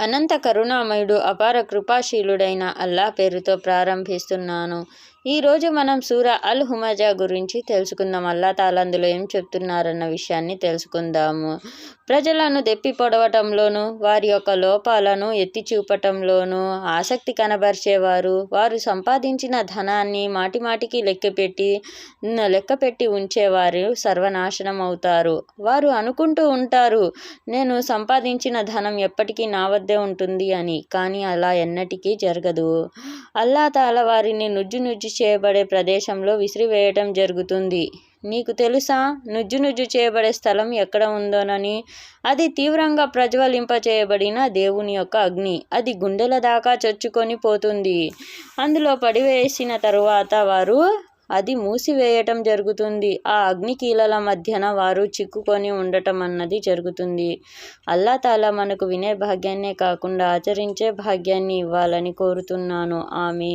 అనంత కరుణామయుడు అపార కృపాశీలుడైన అల్లా పేరుతో ప్రారంభిస్తున్నాను. ఈరోజు మనం సూర అల్ హుమజా గురించి తెలుసుకుందాం. అల్లా తాలందులో ఏం చెప్తున్నారన్న విషయాన్ని తెలుసుకుందాము. ప్రజలను దెప్పి పొడవటంలోనూ వారి యొక్క లోపాలను ఎత్తి చూపటంలోనూ ఆసక్తి కనబరిచేవారు. వారు సంపాదించిన ధనాన్ని మాటిమాటికి లెక్కపెట్టి లెక్కపెట్టి ఉంచేవారు సర్వనాశనం అవుతారు. వారు అనుకుంటూ ఉంటారు నేను సంపాదించిన ధనం ఎప్పటికీ నా వద్దే ఉంటుంది అని. కానీ అలా ఎన్నటికీ జరగదు. అల్లాతాల వారిని నుజ్జు నుజ్జు చేయబడే ప్రదేశంలో విసిరివేయటం జరుగుతుంది. నీకు తెలుసా? నుజ్జు నుజ్జు చేయబడే స్థలం ఎక్కడ ఉందోనని? అది తీవ్రంగా ప్రజ్వలింపచేయబడిన దేవుని యొక్క అగ్ని. అది గుండెల దాకా చొచ్చుకొని పోతుంది. అందులో పడివేసిన తరువాత వారు అది మూసివేయటం జరుగుతుంది. ఆ అగ్నికీలల మధ్యన వారు చిక్కుకొని ఉండటం అన్నది జరుగుతుంది. అల్లాతాలా మనకు వినే భాగ్యాన్నే కాకుండా ఆచరించే భాగ్యాన్ని ఇవ్వాలని కోరుతున్నాను. ఆమె